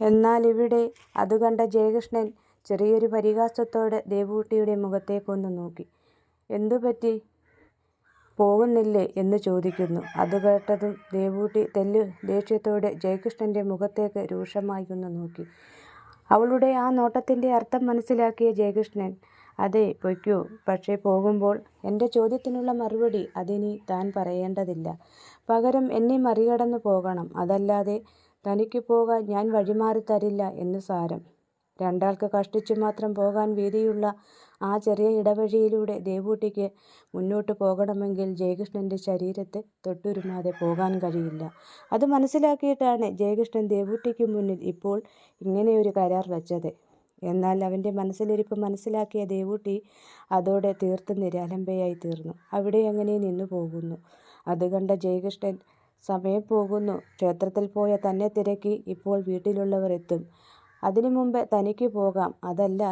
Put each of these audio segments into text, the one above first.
എന്നാൽ ഇവിടെ അതു കണ്ട ജയകൃഷ്ണൻ ചെറിയൊരു പരിഹാസത്തോടെ ദേവൂട്ടിയുടെ മുഖത്തേക്കൊന്നു നോക്കി. എന്തുപറ്റി? പോകുന്നില്ലേ? " എന്ന് ചോദിക്കുന്നു. അതു കേട്ടതും ദേവൂട്ടി തെല്ലു ദേഷ്യത്തോടെ ജയകൃഷ്ണന്റെ മുഖത്തേക്ക് രൂക്ഷമായി ഒന്നു നോക്കി. അവളുടെ ആ നോട്ടത്തിന്റെ അർത്ഥം മനസ്സിലാക്കിയ ജയകൃഷ്ണൻ "അതെ, പൊയ്ക്കോ. പക്ഷേ പോകുമ്പോൾ എന്റെ ചോദ്യത്തിനുള്ള മറുപടി അതിനി താൻ പറയേണ്ടതില്ല. പകരം എന്നെ മറികടന്നു പോകണം. അതല്ലാതെ തനിക്കു പോകാൻ ഞാൻ വഴിമാറി തരില്ല എന്ന് സാരം. " രണ്ടാൾക്ക് കഷ്ടിച്ചു മാത്രം പോകാൻ വീതിയുള്ള ആ ചെറിയ ഇടവഴിയിലൂടെ ദേവൂട്ടിക്ക് മുന്നോട്ട് പോകണമെങ്കിൽ ജയകൃഷ്ണന്റെ ശരീരത്തെ തൊട്ടുരുമാതെ പോകാൻ കഴിയില്ല. അത് മനസ്സിലാക്കിയിട്ടാണ് ജയകൃഷ്ണൻ ദേവൂട്ടിക്ക് മുന്നിൽ ഇപ്പോൾ ഇങ്ങനെയൊരു കരാർ വച്ചത്. എന്നാൽ അവന്റെ മനസ്സിലിരിപ്പ് മനസ്സിലാക്കിയ ദേവൂട്ടി അതോടെ തീർത്ത് നിരാലംബയായി തീർന്നു അവിടെ അങ്ങനെ നിന്നു പോകുന്നു അത് കണ്ട ജയകൃഷ്ണൻ "സമയം പോകുന്നു. ക്ഷേത്രത്തിൽ പോയ തന്നെ തിരക്കി ഇപ്പോൾ വീട്ടിലുള്ളവർ എത്തും. അതിനു മുമ്പ് തനിക്ക് പോകാം. അതല്ല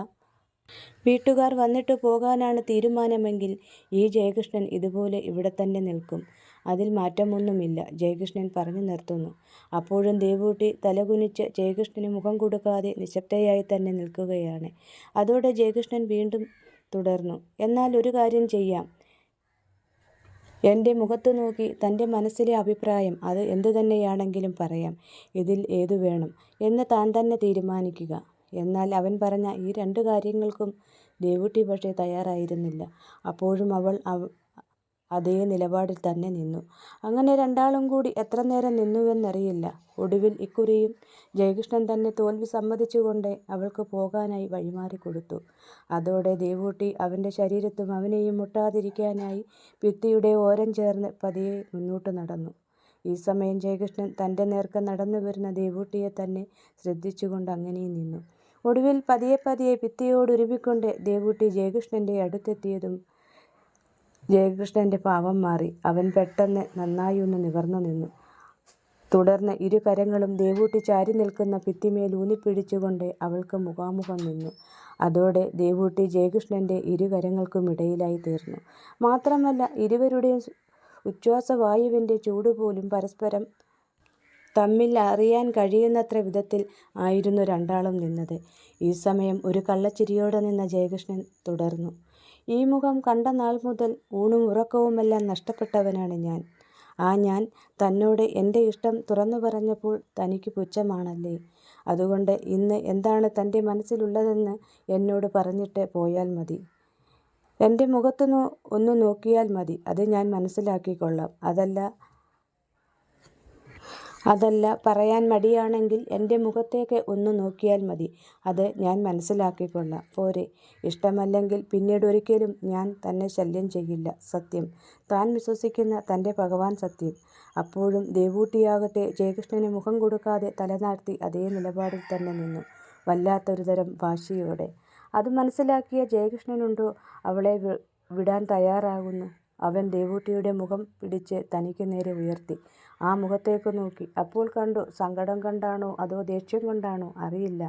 വീട്ടുകാർ വന്നിട്ട് പോകാനാണ് തീരുമാനമെങ്കിൽ ഈ ജയകൃഷ്ണൻ ഇതുപോലെ ഇവിടെ തന്നെ നിൽക്കും. അതിൽ മാറ്റമൊന്നുമില്ല. " ജയകൃഷ്ണൻ പറഞ്ഞു നിർത്തുന്നു. അപ്പോഴും ദേവൂട്ടി തലകുനിച്ച് ജയകൃഷ്ണന് മുഖം കൊടുക്കാതെ നിശബ്ദയായി നിശ്ശബ്ദയായിത്തന്നെ നിൽക്കുകയാണ്. അതോടെ ജയകൃഷ്ണൻ വീണ്ടും തുടർന്നു "എന്നാൽ ഒരു കാര്യം ചെയ്യാം. എന്റെ മുഖത്തു നോക്കി തന്റെ മനസ്സിലെ അഭിപ്രായം അത് എന്തുതന്നെയാണെങ്കിലും പറയാം. ഇതിൽ ഏതു വേണം എന്ന് താൻ തന്നെ തീരുമാനിക്കുക. " എന്നാൽ അവൻ പറഞ്ഞ ഈ രണ്ടു കാര്യങ്ങൾക്കും ദേവൂട്ടി പക്ഷേ തയ്യാറായിരുന്നില്ല. അപ്പോഴും അവൾ അതേ നിലപാടിൽ തന്നെ നിന്നു. അങ്ങനെ രണ്ടാളും കൂടി എത്ര നേരം നിന്നുവെന്നറിയില്ല. ഒടുവിൽ ഇക്കുറിയും ജയകൃഷ്ണൻ തന്നെ തോൽവി സമ്മതിച്ചുകൊണ്ട് അവൾക്ക് പോകാനായി വഴിമാറി കൊടുത്തു അതോടെ ദേവൂട്ടി അവന്റെ ശരീരത്തും അവനെയും മുട്ടാതിരിക്കാനായി ഭിത്തിയുടെ ഓരം ചേർന്ന് പതിയെ മുന്നോട്ട് നടന്നു. ഈ സമയം ജയകൃഷ്ണൻ തന്റെ നേർക്ക് നടന്നു വരുന്ന നടന്നുവരുന്ന ദേവൂട്ടിയെത്തന്നെ ശ്രദ്ധിച്ചുകൊണ്ട് അങ്ങനെ നിന്നു. ഒടുവിൽ പതിയെപ്പതിയെ പതിയെ ഉരുമ്മിക്കൊണ്ട് ദേവൂട്ടി ജയകൃഷ്ണന്റെ അടുത്തെത്തിയതും ജയകൃഷ്ണന്റെ ഭാവം മാറി. അവൻ പെട്ടെന്ന് നന്നായൊന്നു നിവർന്നു നിന്നു. തുടർന്ന് ഇരു കരങ്ങളും ദേവൂട്ടി ചാരി നിൽക്കുന്ന ഭിത്തിമേൽ ഊന്നിപ്പിടിച്ചുകൊണ്ട് അവൾക്ക് മുഖാമുഖം നിന്നു. അതോടെ ദേവൂട്ടി ജയകൃഷ്ണന്റെ ഇരു തീർന്നു മാത്രമല്ല ഇരുവരുടെയും ഉച്ഛ്വാസവായുവിന്റെ ചൂട് പോലും പരസ്പരം തമ്മിൽ അറിയാൻ കഴിയുന്നത്ര വിധത്തിൽ ആയിരുന്നു രണ്ടാളും നിന്നത്. ഈ സമയം ഒരു കള്ളച്ചിരിയോടെ നിന്ന ജയകൃഷ്ണൻ തുടർന്നു "ഈ മുഖം കണ്ട നാൾ മുതൽ ഊണും ഉറക്കവുമെല്ലാം നഷ്ടപ്പെട്ടവനാണ് ഞാൻ. ആ ഞാൻ തന്നോട് എന്റെ ഇഷ്ടം തുറന്നു പറഞ്ഞപ്പോൾ തനിക്ക് പുച്ഛമാണല്ലേ? അതുകൊണ്ട് ഇന്ന് എന്താണ് തന്റെ മനസ്സിലുള്ളതെന്ന് എന്നോട് പറഞ്ഞിട്ട് പോയാൽ മതി. എന്റെ മുഖത്തു ഒന്ന് നോക്കിയാൽ മതി. അത് ഞാൻ മനസ്സിലാക്കിക്കൊള്ളാം. അതല്ല പറയാൻ മടിയാണെങ്കിൽ എന്റെ മുഖത്തേക്ക് ഒന്ന് നോക്കിയാൽ മതി. അത് ഞാൻ മനസ്സിലാക്കിക്കൊള്ളാം. പോരെ ഇഷ്ടമല്ലെങ്കിൽ പിന്നീട് ഒരിക്കലും ഞാൻ തന്നെ ശല്യം ചെയ്യില്ല. സത്യം. താൻ വിശ്വസിക്കുന്ന തന്റെ ഭഗവാൻ സത്യം. " അപ്പോഴും ദേവൂട്ടിയാകട്ടെ ജയകൃഷ്ണന് മുഖം കൊടുക്കാതെ തലനാർത്തി അതേ നിലപാടിൽ തന്നെ നിന്നു. വല്ലാത്തൊരു തരം വാശിയോടെ. അത് മനസ്സിലാക്കിയ ജയകൃഷ്ണനുണ്ടോ അവളെ വിടാൻ തയ്യാറാകുന്നു. അവൻ ദേവൂട്ടിയുടെ മുഖം പിടിച്ച് തനിക്ക് നേരെ ഉയർത്തി ആ മുഖത്തേക്ക് നോക്കി. അപ്പോൾ കണ്ടു സങ്കടം കണ്ടാണോ അതോ ദേഷ്യം കൊണ്ടാണോ അറിയില്ല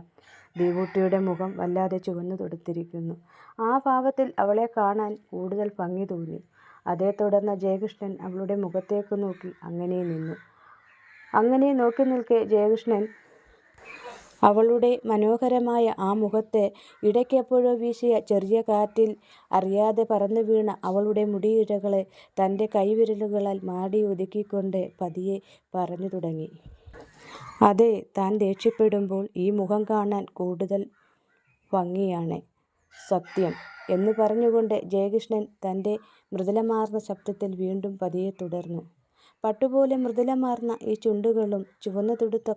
ദേവൂട്ടിയുടെ മുഖം വല്ലാതെ ചുവന്നു തുടുത്തിരിക്കുന്നു. ആ ഭാവത്തിൽ അവളെ കാണാൻ കൂടുതൽ ഭംഗി തോന്നി. അതേ തുടർന്ന് ജയകൃഷ്ണൻ അവളുടെ മുഖത്തേക്ക് നോക്കി അങ്ങനെ നിന്നു. അങ്ങനെ നോക്കി നോക്കിനിൽക്കെ ജയകൃഷ്ണൻ അവളുടെ മനോഹരമായ ആ മുഖത്ത് ഇടയ്ക്കെപ്പോഴോ വീശിയ ചെറിയ കാറ്റിൽ അറിയാതെ പറന്നുവീണ അവളുടെ മുടിയിഴകളെ തന്റെ കൈവിരലുകളാൽ മാടി ഒതുക്കിക്കൊണ്ട് പതിയെ പറഞ്ഞു തുടങ്ങി. "അതെ, താൻ ദേഷ്യപ്പെടുമ്പോൾ ഈ മുഖം കാണാൻ കൂടുതൽ ഭംഗിയാണ്. സത്യം. " എന്ന് പറഞ്ഞുകൊണ്ട് ജയകൃഷ്ണൻ തന്റെ മൃദുലമാർന്ന ശബ്ദത്തിൽ വീണ്ടും പതിയെ തുടർന്നു "പട്ടുപോലെ മൃദുലമാർന്ന ഈ ചുണ്ടുകളും ചുവന്നു തുടുത്ത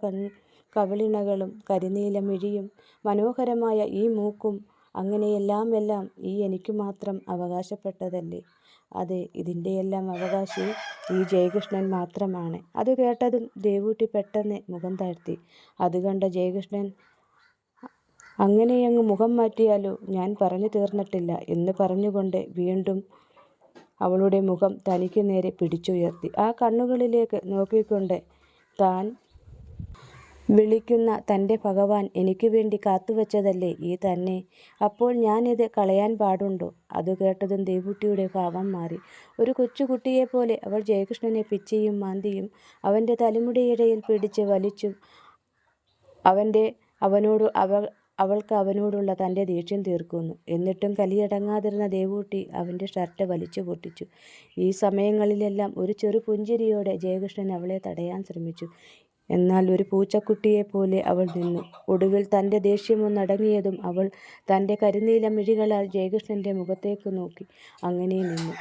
കവിളിണകളും കരിനീല മിഴിയും മനോഹരമായ ഈ മൂക്കും അങ്ങനെയെല്ലാം എല്ലാം ഈ എനിക്ക് മാത്രം അവകാശപ്പെട്ടതല്ലേ? അതെ, ഇതിന്റെയെല്ലാം അവകാശി ഈ ജയകൃഷ്ണൻ മാത്രമാണ്. " അത് കേട്ടതും ദേവൂട്ടി പെട്ടെന്ന് മുഖം താഴ്ത്തി. അതു കണ്ട ജയകൃഷ്ണൻ "അങ്ങനെയങ്ങ് മുഖം മാറ്റിയാലോ? ഞാൻ പറഞ്ഞു തീർന്നിട്ടില്ല. " എന്ന് പറഞ്ഞുകൊണ്ട് വീണ്ടും അവളുടെ മുഖം തനിക്ക് നേരെ പിടിച്ചുയർത്തി ആ കണ്ണുകളിലേക്ക് നോക്കിക്കൊണ്ട് "താൻ വിളിക്കുന്ന തന്റെ ഭഗവാൻ എനിക്ക് വേണ്ടി കാത്തുവച്ചതല്ലേ ഈ തന്നെ? അപ്പോൾ ഞാനിത് കളയാൻ പാടുണ്ടോ? " അത് കേട്ടതും ദേവുട്ടിയുടെ ഭാവം മാറി. ഒരു കൊച്ചുകുട്ടിയെപ്പോലെ അവൾ ജയകൃഷ്ണനെ പിച്ചിയും മാന്തിയും അവന്റെ തലമുടിയിടയിൽ പിടിച്ച് വലിച്ചും അവന്റെ അവനോട് അവ അവൾക്ക് അവനോടുള്ള തന്റെ ദേഷ്യം തീർക്കുന്നു എന്നിട്ടും കലിയടങ്ങാതിരുന്ന ദേവൂട്ടി അവന്റെ ഷർട്ട് വലിച്ചു പൊട്ടിച്ചു ഈ സമയങ്ങളിലെല്ലാം ഒരു ചെറു പുഞ്ചിരിയോടെ ജയകൃഷ്ണൻ അവളെ തടയാൻ ശ്രമിച്ചു എന്നാൽ ഒരു പൂച്ചക്കുട്ടിയെപ്പോലെ അവൾ നിന്നു. ഒടുവിൽ തന്റെ ദേഷ്യമൊന്നടങ്ങിയതും അവൾ തന്റെ കരിനീല മിഴികളാൽ ജയകൃഷ്ണന്റെ മുഖത്തേക്ക് നോക്കി അങ്ങനെ നിന്നു.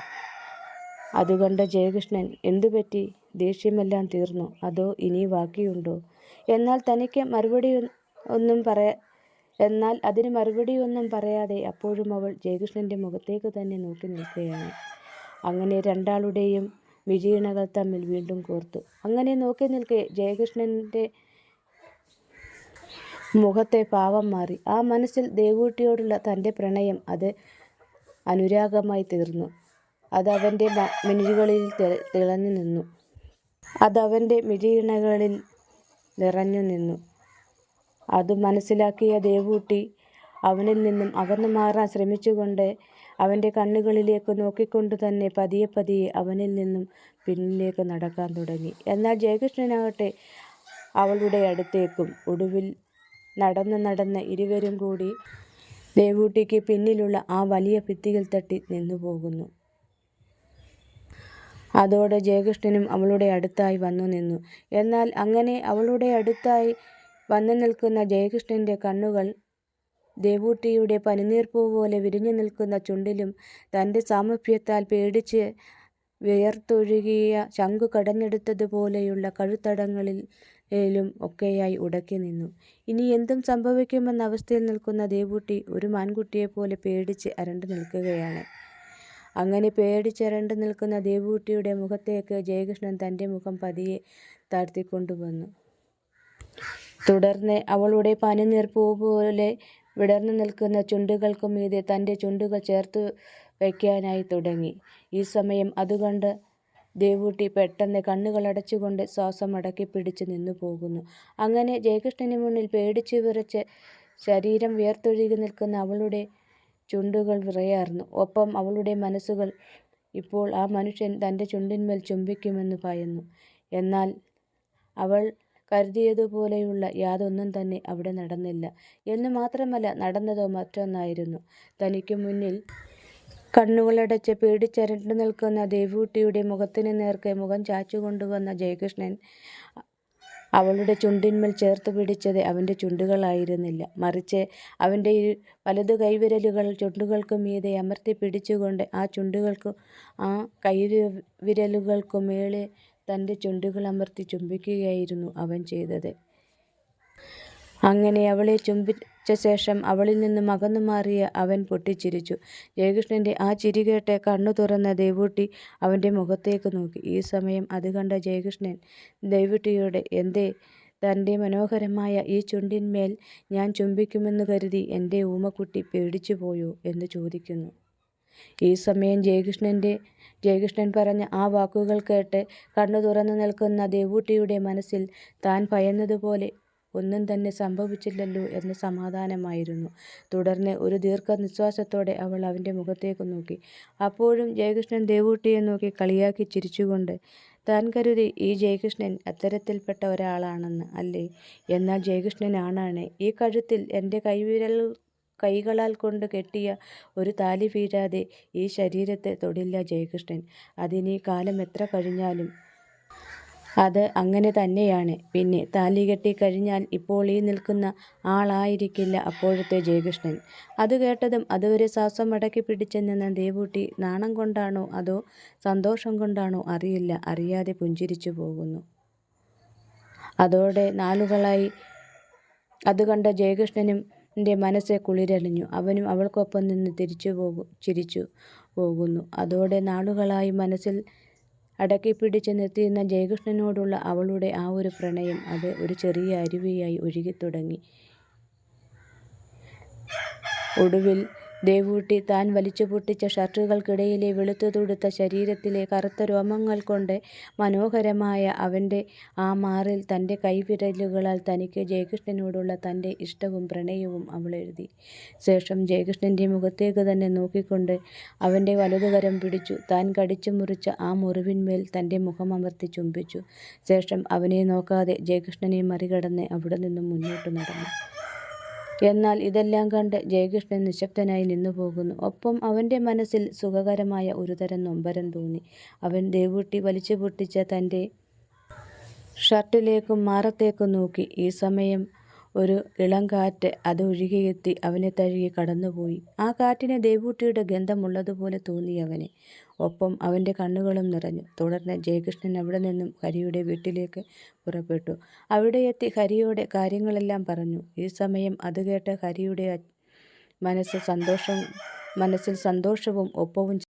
അതുകണ്ട ജയകൃഷ്ണൻ എന്തുപറ്റി? ദേഷ്യമെല്ലാം തീർന്നു. അതോ ഇനി ബാക്കിയുണ്ടോ എന്നാൽ തനിക്ക് മറുപടി ഒന്നും പറയാ എന്നാൽ അതിന് മറുപടിയൊന്നും പറയാതെ അപ്പോഴും അവൾ ജയകൃഷ്ണന്റെ മുഖത്തേക്ക് തന്നെ നോക്കി നിൽക്കുകയാണ്. അങ്ങനെ രണ്ടാളുടെയും വിജയണകൾ തമ്മിൽ വീണ്ടും കോർത്തു. അങ്ങനെ നോക്കി നിൽക്കെ ജയകൃഷ്ണന്റെ മുഖത്തെ പാവം മാറി. ആ മനസ്സിൽ ദേവൂട്ടിയോടുള്ള തന്റെ പ്രണയം അത് അനുരാഗമായി തീർന്നു. അതവന്റെ മിഴികളിൽ തിളഞ്ഞു നിന്നു. അതവന്റെ മിഴിയിണകളിൽ നിറഞ്ഞു നിന്നു. അത് മനസ്സിലാക്കിയ ദേവൂട്ടി അവനിൽ നിന്നും അകന്നു മാറാൻ ശ്രമിച്ചുകൊണ്ട് അവന്റെ കണ്ണുകളിലേക്ക് നോക്കിക്കൊണ്ട് തന്നെ പതിയെ പതിയെ അവനിൽ നിന്നും പിന്നിലേക്ക് നടക്കാൻ തുടങ്ങി. എന്നാൽ ജയകൃഷ്ണനാകട്ടെ അവളുടെ അടുത്തേക്കും ഒടുവിൽ നടന്ന് നടന്ന് ഇരുവരും കൂടി ദേവൂട്ടിക്ക് പിന്നിലുള്ള ആ വലിയ ഭിത്തിയിൽ തട്ടി നിന്നു പോകുന്നു. അതോടെ ജയകൃഷ്ണനും അവളുടെ അടുത്തായി വന്നു നിന്നു. എന്നാൽ അങ്ങനെ അവളുടെ അടുത്തായി വന്നു നിൽക്കുന്ന ജയകൃഷ്ണന്റെ കണ്ണുകൾ ദേവൂട്ടിയുടെ പനിനീർപ്പൂ പോലെ വിരിഞ്ഞു നിൽക്കുന്ന ചുണ്ടിലും തന്റെ സാമീപ്യത്താൽ പേടിച്ച് വിയർത്തൊഴുകിയ ചങ്കു കടഞ്ഞെടുത്തതുപോലെയുള്ള കഴുത്തടങ്ങളിലും ഒക്കെയായി ഉടക്കി നിന്നു. ഇനി എന്തും സംഭവിക്കുമെന്ന അവസ്ഥയിൽ നിൽക്കുന്ന ദേവൂട്ടി ഒരു മാൻകുട്ടിയെപ്പോലെ പേടിച്ച് അരണ്ടു നിൽക്കുകയാണ്. അങ്ങനെ പേടിച്ചരണ്ടു നിൽക്കുന്ന ദേവൂട്ടിയുടെ മുഖത്തേക്ക് ജയകൃഷ്ണൻ തന്റെ മുഖം പതിയെ താഴ്ത്തിക്കൊണ്ടുവന്നു. തുടർന്ന് അവളുടെ പനിനീർപ്പൂ പോലെ വിടർന്നു നിൽക്കുന്ന ചുണ്ടുകൾക്കു മീതെ തന്റെ ചുണ്ടുകൾ ചേർത്തു വയ്ക്കാനായി തുടങ്ങി. ഈ സമയം അതുകൊണ്ട് ദേവൂട്ടി പെട്ടെന്ന് കണ്ണുകളടച്ചുകൊണ്ട് ശ്വാസം അടക്കി പിടിച്ചു നിന്നു പോകുന്നു അങ്ങനെ ജയകൃഷ്ണന് മുന്നിൽ പേടിച്ചു വിറച്ച് ശരീരം വിയർത്തൊഴുകി നിൽക്കുന്ന അവളുടെ ചുണ്ടുകൾ വിറയാർന്നു. ഒപ്പം അവളുടെ മനസ്സുകൾ ഇപ്പോൾ ആ മനുഷ്യൻ തന്റെ ചുണ്ടിന്മേൽ ചുംബിക്കുമെന്ന് ഭയന്നു. എന്നാൽ അവൾ കരുതിയതുപോലെയുള്ള യാതൊന്നും തന്നെ അവിടെ നടന്നില്ല. എന്നു മാത്രമല്ല നടന്നതോ മറ്റൊന്നായിരുന്നു. തനിക്ക് മുന്നിൽ കണ്ണുകളടച്ച് പേടിച്ചരണ്ടു നിൽക്കുന്ന ദേവൂട്ടിയുടെ മുഖത്തിന് നേർക്ക് മുഖം ചാച്ചുകൊണ്ടുവന്ന ജയകൃഷ്ണൻ അവളുടെ ചുണ്ടിന്മേൽ ചേർത്ത് പിടിച്ചത് അവന്റെ ചുണ്ടുകളായിരുന്നില്ല. മറിച്ച് അവന്റെ വലതു കൈവിരലുകൾ ചുണ്ടുകൾക്ക് മീതെ അമർത്തി പിടിച്ചുകൊണ്ട് ആ ചുണ്ടുകൾക്ക് ആ കൈവിരലുകൾക്കു മേലെ തന്റെ ചുണ്ടുകളമർത്തി ചുംബിക്കുകയായിരുന്നു അവൻ ചെയ്തത്. അങ്ങനെ അവളെ ചുംബിച്ച ശേഷം അവളിൽ നിന്നും അകന്നുമാറിയ അവൻ പൊട്ടിച്ചിരിച്ചു. ജയകൃഷ്ണന്റെ ആ ചിരി കേട്ട് കണ്ണു തുറന്ന ദേവൂട്ടി അവന്റെ മുഖത്തേക്ക് നോക്കി. ഈ സമയം അത് കണ്ട ജയകൃഷ്ണൻ ദേവൂട്ടിയോട് എന്തേ തന്റെ മനോഹരമായ ഈ ചുണ്ടിന്മേൽ ഞാൻ ചുംബിക്കുമെന്ന് കരുതി എന്റെ ഊമക്കുട്ടി പേടിച്ചു പോയോ എന്ന് ചോദിക്കുന്നു. ഈ സമയം ജയകൃഷ്ണന്റെ ജയകൃഷ്ണൻ പറഞ്ഞ ആ വാക്കുകൾ കേട്ട് കണ്ണു തുറന്നു നിൽക്കുന്ന ദേവൂട്ടിയുടെ മനസ്സിൽ താൻ ഭയന്നതുപോലെ ഒന്നും തന്നെ സംഭവിച്ചില്ലല്ലോ എന്ന സമാധാനമായിരുന്നു. തുടർന്ന് ഒരു ദീർഘനിശ്വാസത്തോടെ അവൾ അവന്റെ മുഖത്തേക്ക് നോക്കി. അപ്പോഴും ജയകൃഷ്ണൻ ദേവൂട്ടിയെ നോക്കി കളിയാക്കി ചിരിച്ചുകൊണ്ട് താൻ കരുതി ഈ ജയകൃഷ്ണൻ അത്തരത്തിൽപ്പെട്ട ഒരാളാണെന്ന് അല്ലേ? എന്നാൽ ജയകൃഷ്ണൻ ആണാണ്. ഈ കഴുത്തിൽ എന്റെ കൈവിരൽ കൈകളാൽ കൊണ്ട് കെട്ടിയ ഒരു താലി വീഴാതെ ഈ ശരീരത്തെ തൊടില്ല ജയകൃഷ്ണൻ. അതിനീ കാലം എത്ര കഴിഞ്ഞാലും അത് അങ്ങനെ തന്നെയാണ്. പിന്നെ താലി കെട്ടിക്കഴിഞ്ഞാൽ ഇപ്പോൾ ഈ നിൽക്കുന്ന ആളായിരിക്കില്ല അപ്പോഴത്തെ ജയകൃഷ്ണൻ. അത് കേട്ടതും അതുവരെ ശ്വാസം മടക്കി പിടിച്ചു നിന്ന ദേവൂട്ടി നാണം കൊണ്ടാണോ അതോ സന്തോഷം കൊണ്ടാണോ അറിയില്ല അറിയാതെ പുഞ്ചിരിച്ചു പോകുന്നു. അതോടെ നാലുകളായി അത് കണ്ട ജയകൃഷ്ണന്റെ മനസ്സ് കുളിരണിഞ്ഞു. അവനും അവൾക്കൊപ്പം നിന്ന് തിരിച്ചു പോകു ചിരിച്ചു പോകുന്നു. അതോടെ നാളുകളായി മനസ്സിൽ അടക്കിപ്പിടിച്ച് നിർത്തിയിരുന്ന ജയകൃഷ്ണനോടുള്ള അവളുടെ ആ ഒരു പ്രണയം അത് ഒരു ചെറിയ അരുവിയായി ഒഴുകിത്തുടങ്ങി. ഒടുവിൽ ദേവൂട്ടി താൻ വലിച്ചുപൊട്ടിച്ച ഷർട്ടുകൾക്കിടയിലെ വെളുത്തു തൊടുത്ത ശരീരത്തിലെ കറുത്ത രോമങ്ങൾ കൊണ്ട് മനോഹരമായ അവന്റെ ആ മാറിൽ തന്റെ കൈവിരലുകളാൽ തനിക്ക് ജയകൃഷ്ണനോടുള്ള തന്റെ ഇഷ്ടവും പ്രണയവും അവൾ എഴുതി. ശേഷം ജയകൃഷ്ണന്റെ മുഖത്തേക്ക് തന്നെ നോക്കിക്കൊണ്ട് അവന്റെ വലതുകരം പിടിച്ചു താൻ കടിച്ചു മുറിച്ച ആ മുറിവിന്മേൽ തന്റെ മുഖമമർത്തി ചുംബിച്ചു. ശേഷം അവനെ നോക്കാതെ ജയകൃഷ്ണനെ മറികടന്ന് അവിടെ നിന്നും മുന്നോട്ട് നടന്നു. എന്നാൽ ഇതെല്ലാം കണ്ട് ജയകൃഷ്ണൻ നിശ്ശബ്ദനായി നിന്നുപോകുന്നു. ഒപ്പം അവന്റെ മനസ്സിൽ സുഖകരമായ ഒരുതരം നൊമ്പരം തോന്നി. അവൻ ദേവൂട്ടി വലിച്ചു പൊട്ടിച്ച തന്റെ ഷർട്ടിലേക്കും മാറത്തേക്കും നോക്കി. ഈ സമയം ഒരു ഇളംകാറ്റ് അത് ഒഴുകിയെത്തി അവനെ തഴുകി കടന്നുപോയി. ആ കാറ്റിനെ ദേവൂട്ടിയുടെ ഗന്ധമുള്ളതുപോലെ തോന്നി അവനെ ഒപ്പം അവന്റെ കണ്ണുകളും നിറഞ്ഞു. തുടർന്ന് ജയകൃഷ്ണൻ അവിടെ നിന്നും ഹരിയുടെ വീട്ടിലേക്ക് പുറപ്പെട്ടു. അവിടെയെത്തി ഹരിയോട് കാര്യങ്ങളെല്ലാം പറഞ്ഞു. ഈ സമയം അത് കേട്ട ഹരിയുടെ മനസ്സ് സന്തോഷം മനസ്സിൽ സന്തോഷവും ഒപ്പവും